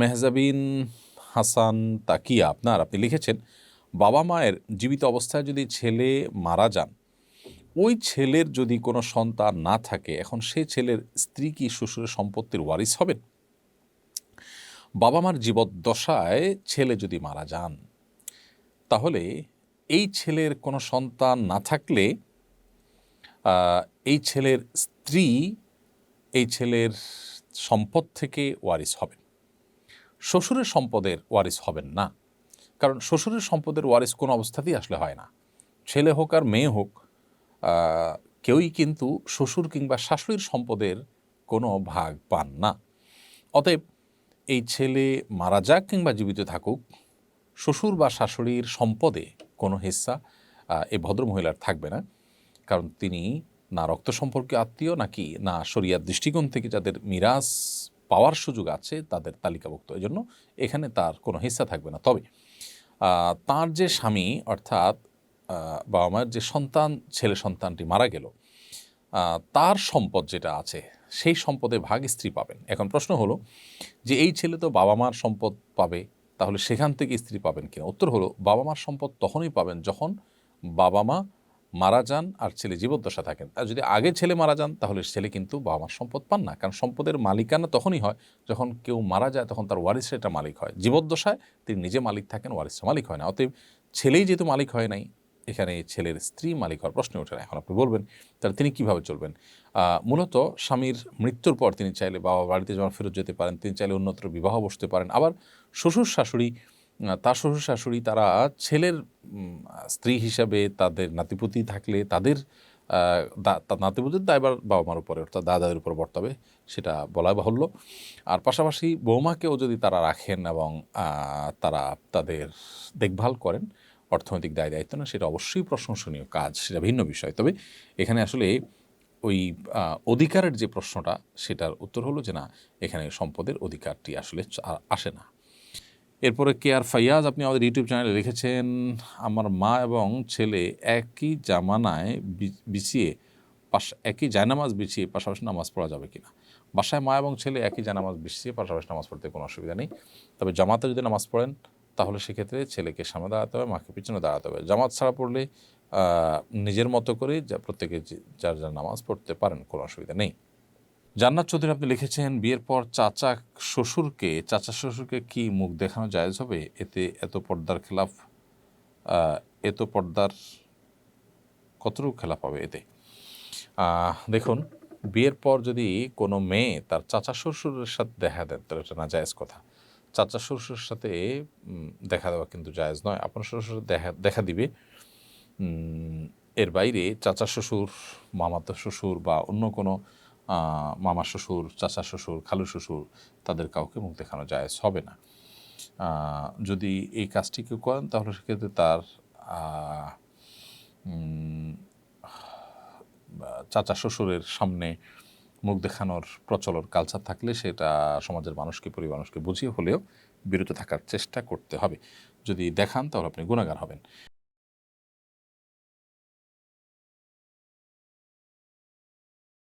মেহজাবিন হাসান তাকিয়া আপনার, আপনি লিখেছেন, বাবা মায়ের জীবিত অবস্থায় যদি ছেলে মারা যান, ওই ছেলের যদি কোনো সন্তান না থাকে, এখন সেই ছেলের স্ত্রী কি শ্বশুরের সম্পত্তির ওয়ারিস হবেন? বাবা মার জীবদ্দশায় ছেলে যদি মারা যান, তাহলে এই ছেলের কোনো সন্তান না থাকলে এই ছেলের স্ত্রী এই ছেলের সম্পদ থেকে ওয়ারিস হবেন। শ্বশুরের সম্পদের ওয়ারিস হবেন না। কারণ শ্বশুরের সম্পদের ওয়ারিস কোনো অবস্থাতেই আসলে হয় না। ছেলে হোক আর মেয়ে হোক কেউই কিন্তু শ্বশুর কিংবা শাশুড়ির সম্পদের কোনো ভাগ পান না। অতএব এই ছেলে মারা যাক কিংবা জীবিত থাকুক, শ্বশুর বা শাশুড়ির সম্পদে কোনো হিস্সা এই ভদ্রমহিলার থাকবে না। কারণ তিনি না রক্ত সম্পর্কে আত্মীয়, নাকি না শরিয়ার দৃষ্টিকোণ থেকে যাদের মিরাজ পাওয়ার সুযোগ আছে তাদের তালিকাভুক্ত। এই জন্য এখানে তার কোনো হিস্সা থাকবে না। তবে তার যে স্বামী, অর্থাৎ বাবা মায়ের যে সন্তান, ছেলে সন্তানটি মারা গেল তার সম্পদ যেটা আছে, সেই সম্পদে ভাগ স্ত্রী পাবেন। এখন প্রশ্ন হলো যে এই ছেলে তো বাবা মার সম্পদ পাবে, তাহলে সেখান থেকে স্ত্রী পাবেন কিনা? উত্তর হলো বাবা মার সম্পদ তখনই পাবেন যখন বাবা মা মারা যান আর ছেলে জীবদ্দশা থাকেন। আর যদি আগে ছেলে মারা যান, তাহলে ছেলে কিন্তু বাবা মার সম্পদ পান না। কারণ সম্পদের মালিকানা তখনই হয় যখন কেউ মারা যায়, তখন তার ওয়ারিস এটা মালিক হয়। জীবদ্দশায় তিনি নিজে মালিক থাকেন ওয়ারিসটা মালিক হয় না। অতএব ছেলেই যেহেতু মালিক হয় নাই, এখানে ছেলের স্ত্রী মালিক হওয়ার প্রশ্ন ওঠে না। এখন আপনি বলবেন, তাহলে তিনি কীভাবে চলবেন? মূলত স্বামীর মৃত্যুর পর তিনি চাইলে বাবা বাড়িতে যখন ফেরত যেতে পারেন, তিনি চাইলে অন্যত্র বিবাহ বসতে পারেন। আবার শ্বশুর শাশুড়ি তার শ্বশুর শাশুড়ি তারা ছেলের স্ত্রী হিসাবে তাদের নাতিপুতি থাকলে তাদের তার নাতিপুতির দায়বার বাবা মার উপরে, অর্থাৎ দাদাদের উপর বর্তাবে, সেটা বলা বাহুল্য। আর পাশাপাশি বৌমাকেও যদি তারা রাখেন এবং তারা তাদের দেখভাল করেন, অর্থনৈতিক দায় দায়িত্ব না, সেটা অবশ্যই প্রশংসনীয় কাজ, সেটা ভিন্ন বিষয়। তবে এখানে আসলে ওই অধিকারের যে প্রশ্নটা, সেটার উত্তর হলো যে না, এখানে সম্পদের অধিকারটি আসলে আসে না। এরপরে কে আর ফাইয়াজ, আপনি আমাদের ইউটিউব চ্যানেলে লিখেছেন আমার মা এবং ছেলে একই জামানায় বিছিয়ে পাশ, একই জায়নামাজ বিছিয়ে পাশাপাশি নামাজ পড়া যাবে কিনা। বাসায় মা এবং ছেলে একই জায়নামাজ বিছিয়ে পাশাপাশি নামাজ পড়তে কোনো অসুবিধা নেই। তবে জামাতে যদি নামাজ পড়েন, তাহলে সেক্ষেত্রে ছেলেকে সামনে দাঁড়াতে হবে, মাকে পিছনে দাঁড়াতে হবে। জামাত ছাড়া পড়লে নিজের মতো করে যা, প্রত্যেকে যার যার নামাজ পড়তে পারেন, কোনো অসুবিধা নেই। জান্নাত চৌধুরী আপনি লিখেছেন, বিয়ের পর চাচা শ্বশুরকে চাচা শ্বশুরকে কি মুখ দেখানো জায়েজ হবে? এতে এত পর্দার খেলাফ এত পর্দার কতটুকু খেলাফ হবে এতে? দেখুন, বিয়ের পর যদি কোনো মেয়ে তার চাচা শ্বশুরের সাথে দেখা দেন তাহলে এটা না জায়েজ কথা। চাচা শ্বশুরের সাথে দেখা দেওয়া কিন্তু জায়েজ নয়। আপনার শ্বশুর দেখা দেখা দিবে এর বাইরে চাচা শ্বশুর, মামাতো শ্বশুর বা অন্য কোনো মামা শ্বশুর, চাচা শ্বশুর, খালু শ্বশুর তাদের কাউকে মুখ দেখানো জায়েজ হবে না। যদি এই কাজটি কেউ করেন তাহলে সেক্ষেত্রে তার চাচা শ্বশুরের সামনে মুখ দেখানোর প্রচলন কালচার থাকলে সেটা সমাজের মানুষকে, পরিবার মানুষকে বুঝিয়ে হলেও বিরত থাকার চেষ্টা করতে হবে। যদি দেখান তাহলে আপনি গুণাগার হবেন।